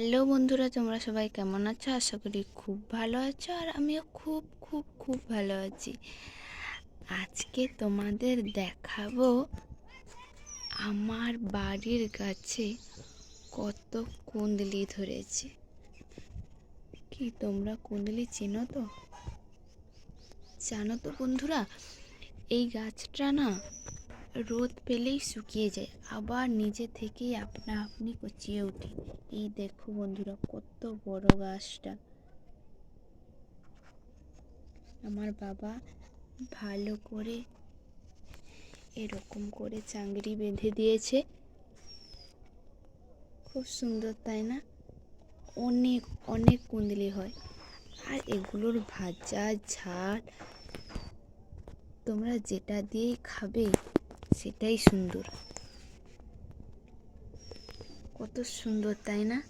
Hello বন্ধুরা, তোমরা সবাই কেমন আছো? আশা করি খুব ভালো আছো আর আমিও খুব খুব খুব ভালো আছি। আজকে তোমাদের দেখাবো আমার বাড়ির গাছে কত কুন্দলি ধরেছে। কি তোমরা কুন্দলি চেনো তো? জানো তো বন্ধুরা, এই গাছটা না রোদ পেলেই শুকিয়ে যায়। আবার নিজে থেকেই আপনা আপনি কচিয়ে ওঠে। এই দেখো বন্ধুরা, কত বড় গাছটা। আমার বাবা ভালো করে এরকম করে চাংড়ি বেঁধে দিয়েছে। খুব সুন্দর, তাই না? অনেক অনেক কুন্দলি হয়। আর এগুলোর ভাজা, ঝাল তোমরা যেটা দিয়েই খাবে। সেটাই সুন্দর। কত সুন্দর, তাই না?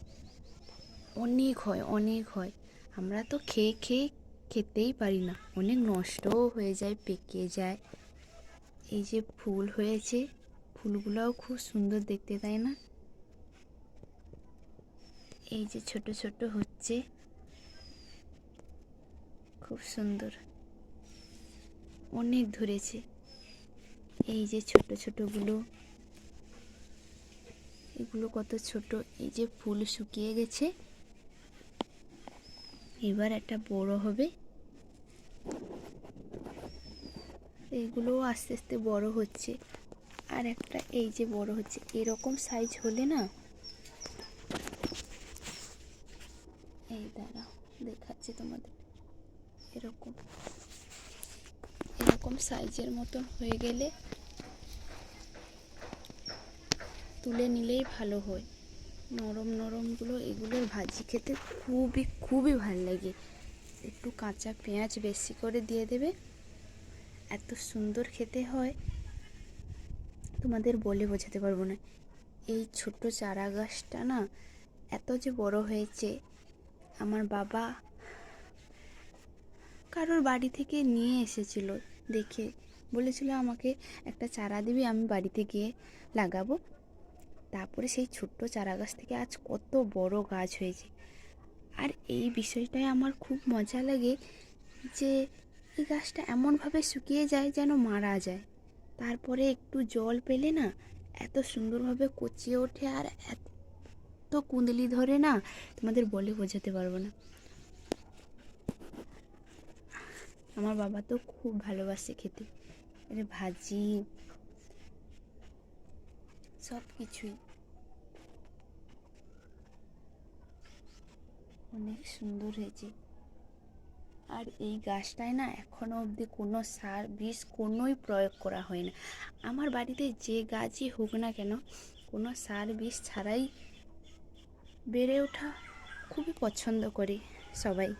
অনেক হয় অনেক হয়। আমরা তো খেয়ে খেয়ে খেতেই পারি না। অনেক নষ্টও হয়ে যায়, পেকে যায়। এই যে ফুল হয়েছে, ফুলগুলোও খুব সুন্দর দেখতে, তাই না? এই যে ছোট ছোট হচ্ছে। খুব সুন্দর। অনেক ধরেছে। এই যে ছোট ছোটগুলো, এগুলো কত ছোট, এই যে ফুল শুকিয়ে গেছে। এবার একটা বড় হবে। এইগুলো আস্তে আস্তে বড় হচ্ছে। আর একটা এই যে বড় হচ্ছে, এরকম সাইজ হলে না এই দাঁড়াও, দেখাচ্ছি তোমাদের। এরকম। এরকম সাইজের মতন হয়ে গেলে তুলে নিলেই ভালো হয়। নরম নরমগুলো এগুলোর ভাজি খেতে খুবই খুবই ভালো লাগে। একটু কাঁচা পেঁয়াজ বেশি করে দিয়ে দেবে। এত সুন্দর খেতে হয়। তোমাদের বলে বোঝাতে পারব না। এই ছোট্ট চারা গাছটা না এত যে বড় হয়েছে, আমার বাবা কারোর বাড়ি থেকে নিয়ে এসেছিল। দেখে বলেছিল আমাকে, একটা চারা দিবি, আমি বাড়িতে গিয়ে লাগাবো। তারপরে সেই ছোট্ট চারা গাছ থেকে আজ কত বড় গাছ হয়েছে। আর এই বিষয়টায় আমার খুব মজা লাগে যে এই গাছটা এমনভাবে শুকিয়ে যায় যেন মারা যায়। তারপরে একটু জল পেলে না, এত সুন্দরভাবে কচিয়ে ওঠে আর এত কুঁদলি ধরে না তোমাদের বলে বোঝাতে পারব না। আমার বাবা তো খুব ভালোবাসে খেতে। এটা ভাজি সব কিছুই অনেক সুন্দর হয়েছে। আর এই গাছটায় না এখনও অবধি কোনো সার বিষ কোনোই প্রয়োগ করা হয় না। আমার বাড়িতে যে গাছই হোক না কেন, কোনো সার বিষ ছাড়াই বেড়ে ওঠা খুবই পছন্দ করে সবাই।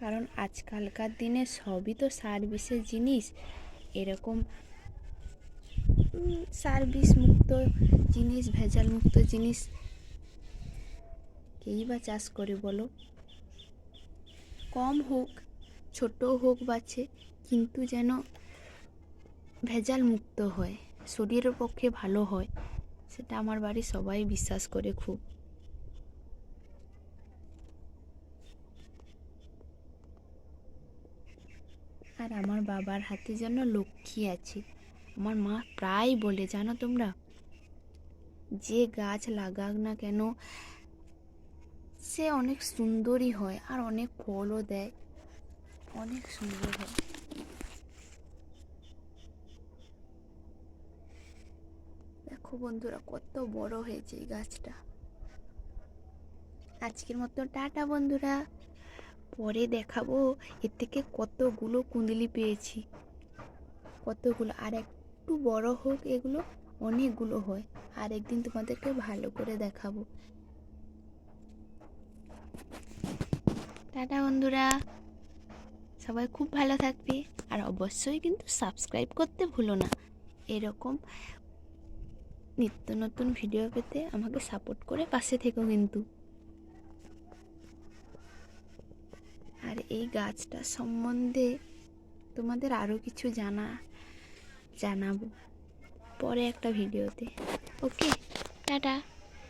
কারণ আজকালকার দিনে সবই তো সার বিষের জিনিস। এরকম সার মুক্ত জিনিস ভেজাল মুক্ত জিনিস, কেই বা চাষ করে বলো? কম হোক ছোট হোক বাছে কিন্তু যেন ভেজাল মুক্ত হয়, শরীরের পক্ষে ভালো হয়, সেটা আমার বাড়ির সবাই বিশ্বাস করে খুব। আর আমার বাবার হাতে যেন লক্ষ্মী আছে। আমার মা প্রায় বলে, জানো তোমরা, যে গাছ লাগাক না কেন, সে অনেক সুন্দরই হয় আর অনেক ফলও দেয়। অনেক সুন্দর হয়। দেখো বন্ধুরা, কত বড় হয়েছে এই গাছটা। আজকের মতো টাটা বন্ধুরা। পরে দেখাবো। এর থেকে কতগুলো কুঁদলি পেয়েছি? কতগুলো? আর একটু বড় হোক, এগুলো অনেকগুলো হয়। আর একদিন তোমাদেরকে ভালো করে দেখাবো। টাটা বন্ধুরা। সবাই খুব ভালো থাকবে। আর অবশ্যই কিন্তু সাবস্ক্রাইব করতে ভুলো না। এরকম নিত্য নতুন ভিডিও পেতে আমাকে সাপোর্ট করে পাশে থেকো কিন্তু। আর এই গাছটা সম্বন্ধে তোমাদের আরও কিছু জানা জানাব পরে একটা ভিডিওতে। Okay tata.